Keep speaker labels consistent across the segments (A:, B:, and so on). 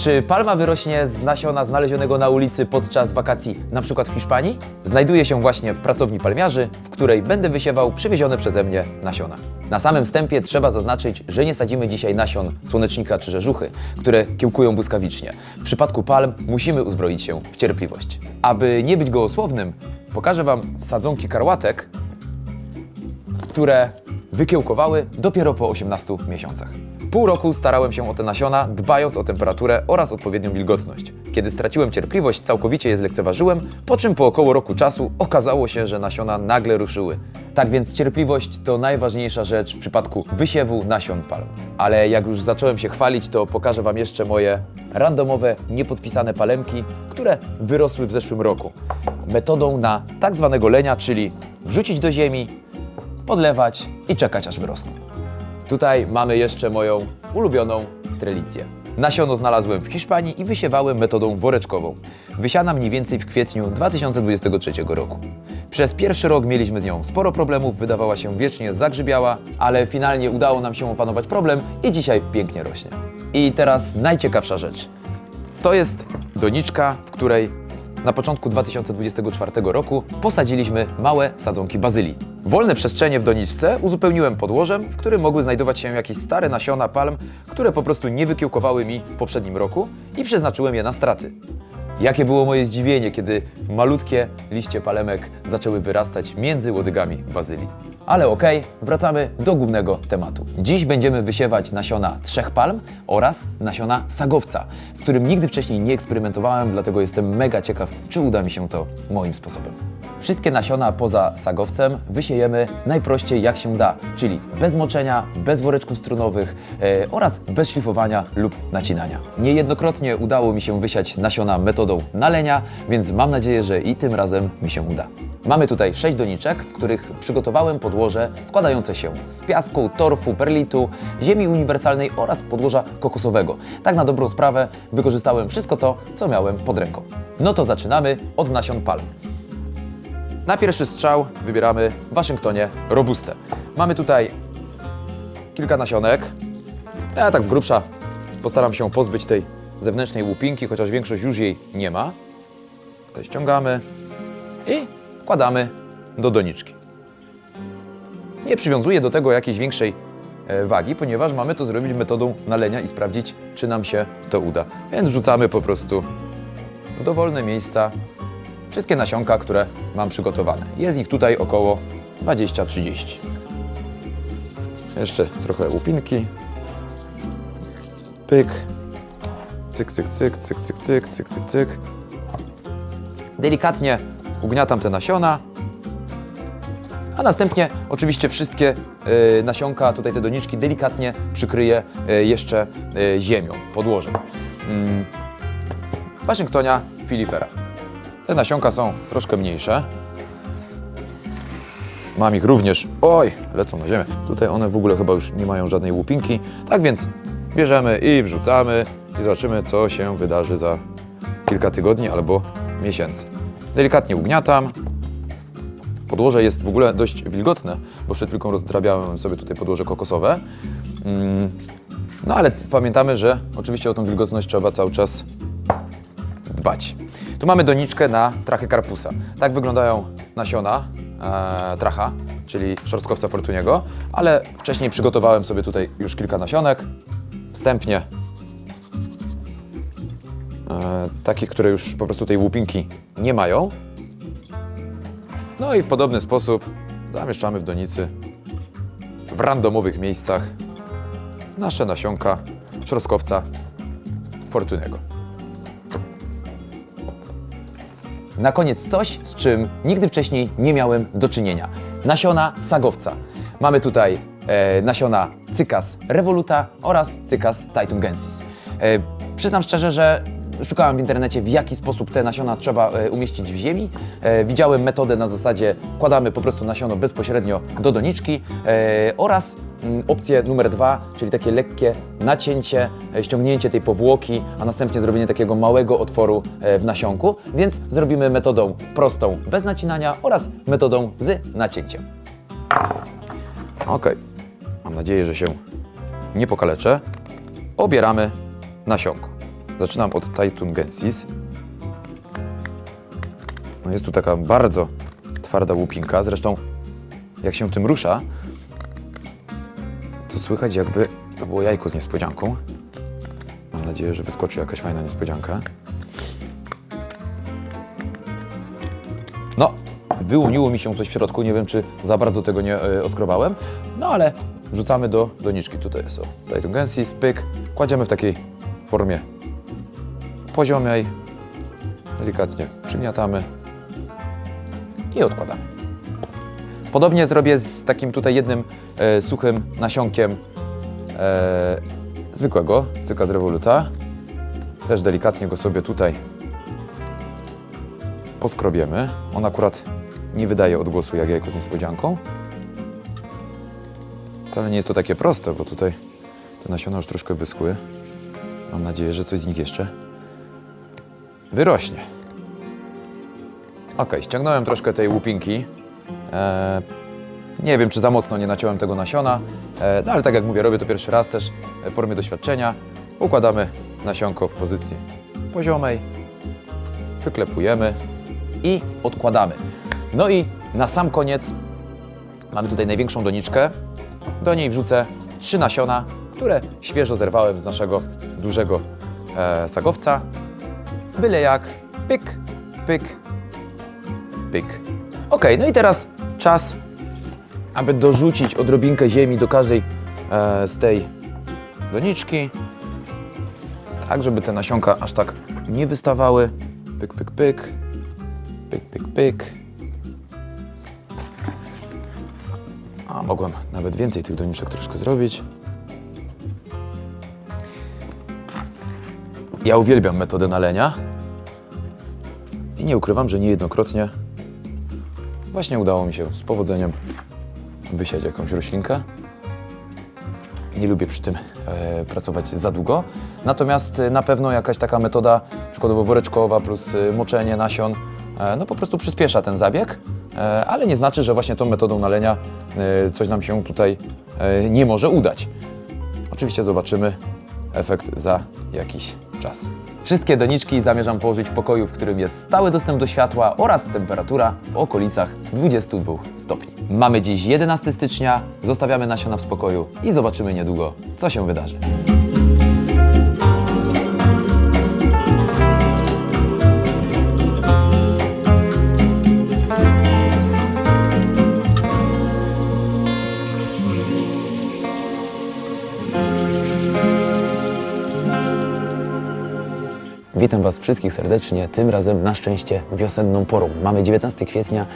A: Czy palma wyrośnie z nasiona znalezionego na ulicy podczas wakacji, na przykład w Hiszpanii? Znajduję się właśnie w pracowni palmiarzy, w której będę wysiewał przywiezione przeze mnie nasiona. Na samym wstępie trzeba zaznaczyć, że nie sadzimy dzisiaj nasion słonecznika czy rzeżuchy, które kiełkują błyskawicznie. W przypadku palm musimy uzbroić się w cierpliwość. Aby nie być gołosłownym, pokażę Wam sadzonki karłatek, które wykiełkowały dopiero po 18 miesiącach. Pół roku starałem się o te nasiona, dbając o temperaturę oraz odpowiednią wilgotność. Kiedy straciłem cierpliwość, całkowicie je zlekceważyłem, po czym po około roku czasu okazało się, że nasiona nagle ruszyły. Tak więc cierpliwość to najważniejsza rzecz w przypadku wysiewu nasion palm. Ale jak już zacząłem się chwalić, to pokażę Wam jeszcze moje randomowe, niepodpisane palemki, które wyrosły w zeszłym roku. Metodą na tak zwanego lenia, czyli wrzucić do ziemi, podlewać i czekać aż wyrosną. Tutaj mamy jeszcze moją ulubioną strelicję. Nasiono znalazłem w Hiszpanii i wysiewałem metodą woreczkową. Wysiana mniej więcej w kwietniu 2023 roku. Przez pierwszy rok mieliśmy z nią sporo problemów, wydawała się wiecznie zagrzybiała, ale finalnie udało nam się opanować problem i dzisiaj pięknie rośnie. I teraz najciekawsza rzecz. To jest doniczka, w której na początku 2024 roku posadziliśmy małe sadzonki bazylii. Wolne przestrzenie w doniczce uzupełniłem podłożem, w którym mogły znajdować się jakieś stare nasiona palm, które po prostu nie wykiełkowały mi w poprzednim roku i przeznaczyłem je na straty. Jakie było moje zdziwienie, kiedy malutkie liście palemek zaczęły wyrastać między łodygami bazylii. Ale okej, wracamy do głównego tematu. Dziś będziemy wysiewać nasiona trzech palm oraz nasiona sagowca, z którym nigdy wcześniej nie eksperymentowałem, dlatego jestem mega ciekaw, czy uda mi się to moim sposobem. Wszystkie nasiona poza sagowcem wysiejemy najprościej jak się da, czyli bez moczenia, bez woreczków strunowych e, oraz bez szlifowania lub nacinania. Niejednokrotnie udało mi się wysiać nasiona metodą nalenia, więc mam nadzieję, że i tym razem mi się uda. Mamy tutaj sześć doniczek, w których przygotowałem podłoże składające się z piasku, torfu, perlitu, ziemi uniwersalnej oraz podłoża kokosowego. Tak na dobrą sprawę wykorzystałem wszystko to, co miałem pod ręką. No to zaczynamy od nasion palm. Na pierwszy strzał wybieramy w Waszyngtonie. Mamy tutaj kilka nasionek. Ja tak z grubsza postaram się pozbyć tej zewnętrznej łupinki, chociaż większość już jej nie ma. Tutaj ściągamy i wkładamy do doniczki. Nie przywiązuję do tego jakiejś większej e, wagi, ponieważ mamy to zrobić metodą nalenia i sprawdzić, czy nam się to uda. Więc wrzucamy po prostu w dowolne miejsca wszystkie nasionka, które mam przygotowane. Jest ich tutaj około 20-30. Jeszcze trochę łupinki. Pyk. Cyk, cyk, cyk, cyk, cyk, cyk, cyk, cyk, cyk. Delikatnie ugniatam te nasiona. A następnie oczywiście wszystkie e, nasionka, tutaj te doniczki delikatnie przykryję e, jeszcze e, ziemią, podłożem. Mm. Waszyngtonia filifera. Te nasionka są troszkę mniejsze. Mam ich również. Oj, lecą na ziemię. Tutaj one w ogóle chyba już nie mają żadnej łupinki. Tak więc bierzemy i wrzucamy i zobaczymy, co się wydarzy za kilka tygodni albo miesięcy. Delikatnie ugniatam. Podłoże jest w ogóle dość wilgotne, bo przed chwilką rozdrabiałem sobie tutaj podłoże kokosowe. Mm, No ale pamiętamy, że oczywiście o tą wilgotność trzeba cały czas dbać. Tu mamy doniczkę na trachę karpusa. Tak wyglądają nasiona e, tracha, czyli szorskowca fortuniego, ale wcześniej przygotowałem sobie tutaj już kilka nasionek. Wstępnie e, takich, które już po prostu tej łupinki nie mają. No i w podobny sposób zamieszczamy w donicy w randomowych miejscach nasze nasionka szorskowca fortunego. Na koniec coś, z czym nigdy wcześniej nie miałem do czynienia. Nasiona sagowca. Mamy tutaj e, nasiona Cycas revoluta oraz Cycas taitungensis. E, przyznam szczerze, że szukałem w internecie, w jaki sposób te nasiona trzeba e, umieścić w ziemi. E, widziałem metodę na zasadzie wkładamy po prostu nasiono bezpośrednio do doniczki e, oraz mm, opcję numer dwa, czyli takie lekkie nacięcie, ściągnięcie tej powłoki, a następnie zrobienie takiego małego otworu w nasionku. Więc zrobimy metodą prostą, bez nacinania oraz metodą z nacięciem. Ok, mam nadzieję, że się nie pokaleczę. Obieramy nasionko. Zaczynam od Taitungensis. No jest tu taka bardzo twarda łupinka. Zresztą jak się tym rusza, to słychać jakby to było jajko z niespodzianką. Mam nadzieję, że wyskoczy jakaś fajna niespodzianka. No, wyłoniło mi się coś w środku. Nie wiem, czy za bardzo tego nie e, oskrobałem. No ale wrzucamy do doniczki. Tutaj o Taitungensis, pyk. Kładziemy w takiej formie poziomej. Delikatnie przygniatamy i odkładamy. Podobnie zrobię z takim tutaj jednym e, suchym nasionkiem e, zwykłego cyka z rewoluta. Też delikatnie go sobie tutaj poskrobiemy. On akurat nie wydaje odgłosu jak jajko z niespodzianką. Wcale nie jest to takie proste, bo tutaj te nasiona już troszkę wyschły. Mam nadzieję, że coś z nich jeszcze wyrośnie. Ok, ściągnąłem troszkę tej łupinki. E, nie wiem, czy za mocno nie naciąłem tego nasiona, e, no ale tak jak mówię, robię to pierwszy raz też w formie doświadczenia. Układamy nasionko w pozycji poziomej, wyklepujemy i odkładamy. No i na sam koniec mamy tutaj największą doniczkę. Do niej wrzucę trzy nasiona, które świeżo zerwałem z naszego dużego e, sagowca. Byle jak, pyk, pyk, pyk. Ok, no i teraz czas, aby dorzucić odrobinkę ziemi do każdej e, z tej doniczki. Tak, żeby te nasionka aż tak nie wystawały. Pyk, pyk, pyk. Pyk, pyk, pyk. A mogłem nawet więcej tych doniczek troszkę zrobić. Ja uwielbiam metodę nalenia. I nie ukrywam, że niejednokrotnie właśnie udało mi się z powodzeniem wysiać jakąś roślinkę. Nie lubię przy tym e, pracować za długo. Natomiast e, na pewno jakaś taka metoda, przykładowo woreczkowa plus e, moczenie nasion, e, no po prostu przyspiesza ten zabieg, e, ale nie znaczy, że właśnie tą metodą nalenia e, coś nam się tutaj e, nie może udać. Oczywiście zobaczymy efekt za jakiś czas. Wszystkie doniczki zamierzam położyć w pokoju, w którym jest stały dostęp do światła oraz temperatura w okolicach 22 stopni. Mamy dziś 11 stycznia, zostawiamy nasiona w spokoju i zobaczymy niedługo, co się wydarzy. Witam Was wszystkich serdecznie, tym razem na szczęście wiosenną porą. Mamy 19 kwietnia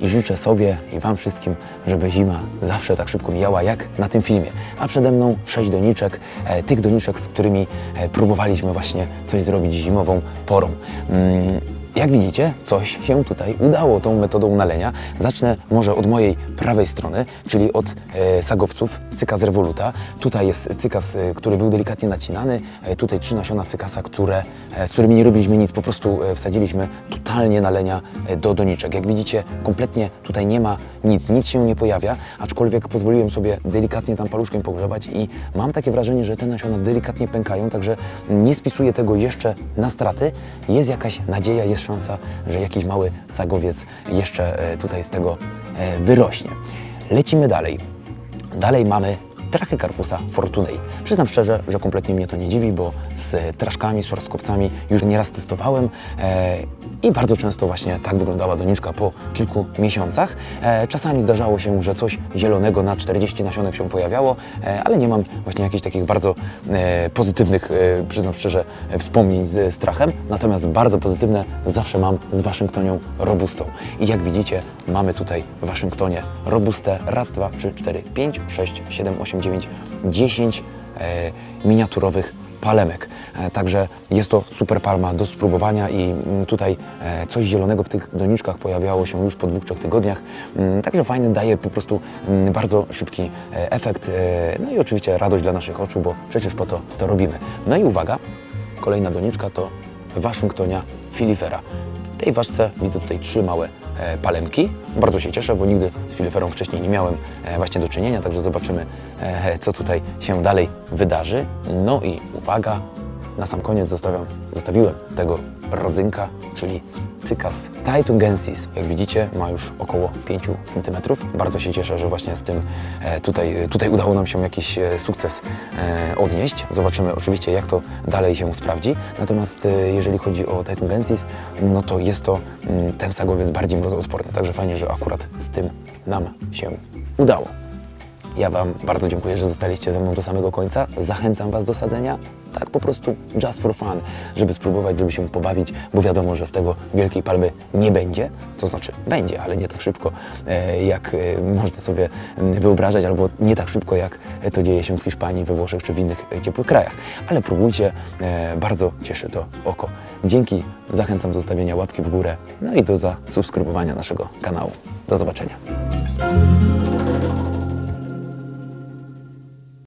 A: i życzę sobie i Wam wszystkim, żeby zima zawsze tak szybko mijała jak na tym filmie. A przede mną 6 doniczek, e, tych doniczek, z którymi e, próbowaliśmy właśnie coś zrobić zimową porą. Mm, jak widzicie, coś się tutaj udało tą metodą nalenia. Zacznę może od mojej prawej strony, czyli od e, sagowców cyka z rewoluta. Tutaj jest cykas, e, który był delikatnie nacinany. E, tutaj trzy nasiona cykasa, które, e, z którymi nie robiliśmy nic, po prostu e, wsadziliśmy totalnie nalenia e, do doniczek. Jak widzicie, kompletnie tutaj nie ma nic, nic się nie pojawia, aczkolwiek pozwoliłem sobie delikatnie tam paluszkiem pogrzebać i mam takie wrażenie, że te nasiona delikatnie pękają, także nie spisuję tego jeszcze na straty. Jest jakaś nadzieja, jest szansa, że jakiś mały sagowiec jeszcze e, tutaj z tego e, wyrośnie. Lecimy dalej. Dalej mamy Trachycarpusa fortunei. Przyznam szczerze, że kompletnie mnie to nie dziwi, bo z traszkami, z szorstkowcami już nieraz testowałem e, i bardzo często właśnie tak wyglądała doniczka po kilku miesiącach. E, czasami zdarzało się, że coś zielonego na 40 nasionek się pojawiało, e, ale nie mam właśnie jakichś takich bardzo e, pozytywnych, e, przyznam szczerze, wspomnień z strachem. Natomiast bardzo pozytywne zawsze mam z Waszyngtonią robustą. I jak widzicie, mamy tutaj w Waszyngtonie robustę raz, dwa, trzy, cztery, pięć, sześć, siedem, osiem, dziewięć, dziesięć e, miniaturowych palemek. E, Także jest to super palma do spróbowania i mm, tutaj e, coś zielonego w tych doniczkach pojawiało się już po dwóch, trzech tygodniach. Mm, Także fajny, daje po prostu mm, bardzo szybki efekt. No i oczywiście radość dla naszych oczu, bo przecież po to to robimy. No i uwaga, kolejna doniczka to Waszyngtonia filifera. W tej ważce widzę tutaj trzy małe palemki. Bardzo się cieszę, bo nigdy z filiferą wcześniej nie miałem e, właśnie do czynienia, także zobaczymy, e, co tutaj się dalej wydarzy. No i uwaga,
B: na sam koniec zostawiam, zostawiłem tego rodzynka, czyli Cycas taitungensis. Jak widzicie, ma już około 5 cm. Bardzo się cieszę, że właśnie z tym e, tutaj, tutaj udało nam się jakiś e, sukces e, odnieść. Zobaczymy oczywiście, jak to dalej się sprawdzi. Natomiast jeżeli chodzi o taitungensis, no to jest to mm, ten sagowiec bardziej mrozoodporny. Także fajnie, że akurat z tym nam się udało. Ja Wam bardzo dziękuję, że zostaliście ze mną do samego końca. Zachęcam Was do sadzenia, tak po prostu just for fun, żeby spróbować, żeby się pobawić, bo wiadomo, że z tego wielkiej palmy nie będzie. To znaczy będzie, ale nie tak szybko, e, jak e, można sobie wyobrażać, albo nie tak szybko, jak to dzieje się w Hiszpanii, we Włoszech czy w innych e, ciepłych krajach. Ale próbujcie, bardzo cieszy to oko. Dzięki, zachęcam do zostawienia łapki w górę, no i do zasubskrybowania naszego kanału. Do zobaczenia.